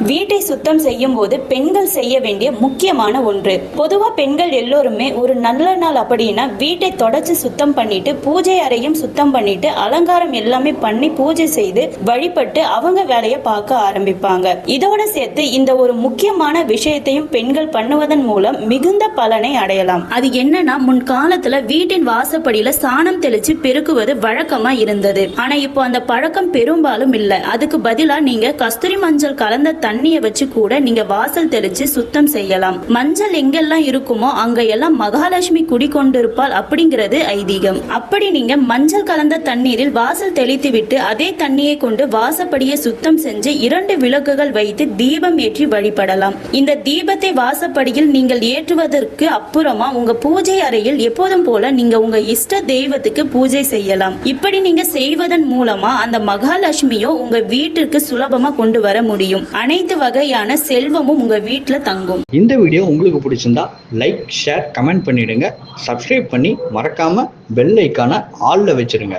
வீட்டை சுத்தம் செய்யும் போது பெண்கள் செய்ய வேண்டிய முக்கியமான ஒன்று. பொதுவா பெண்கள் எல்லோருமே ஒரு நல்ல நாள் அப்படின்னா வீட்டை தொடச்சு சுத்தம் பண்ணிட்டு பூஜை அறையும் சுத்தம் பண்ணிட்டு அலங்காரம் எல்லாமே பண்ணி பூஜை செய்து வழிபட்டு அவங்க வேலையை பார்க்க ஆரம்பிப்பாங்க. இதோட சேர்த்து இந்த ஒரு முக்கியமான விஷயத்தையும் பெண்கள் பண்ணுவதன் மூலம் மிகுந்த பலனை அடையலாம். அது என்னன்னா முன் காலத்துல வீட்டின் வாசப்படியில சாணம் தெளிச்சு பெருக்குவது வழக்கமா இருந்தது. ஆனா இப்போ அந்த பழக்கம் பெரும்பாலும் இல்ல. அதுக்கு பதிலா நீங்க கஸ்தூரி மஞ்சள் கலந்த தண்ணியை வச்சு கூட நீங்க வாசல் தெளிச்சு சுத்தம் செய்யலாம். மஞ்சள் எங்கெல்லாம் இருக்குமோ அங்க எல்லாம் மகாலட்சுமி குடிக்கொண்டிருப்பாள் அப்படிங்கிறது ஐதீகம். அப்படி நீங்க மஞ்சள் கலந்த தண்ணீரில் வாசல் தெளித்து விட்டு அதே தண்ணியை கொண்டு வாசப்படியை சுத்தம் செஞ்சு இரண்டு விளக்குகள் வைத்து தீபம் ஏற்றி வழிபடலாம். இந்த தீபத்தை வாசப்படியில் நீங்கள் ஏற்றுவதற்கு அப்புறமா உங்க பூஜை அறையில் எப்போதும் போல நீங்க உங்க இஷ்ட தெய்வத்துக்கு பூஜை செய்யலாம். இப்படி நீங்க செய்வதன் மூலமா அந்த மகாலட்சுமியோ உங்க வீட்டிற்கு சுலபமா கொண்டு வர முடியும். அனைத்து வகையான செல்வமும் உங்க வீட்டுல தங்கும். இந்த வீடியோ உங்களுக்கு பிடிச்சிருந்தா லைக் ஷேர் கமெண்ட் பண்ணிடுங்க. சப்ஸ்கிரைப் பண்ணி மறக்காம பெல் ஐக்கான ஆல்ல வச்சிருங்க.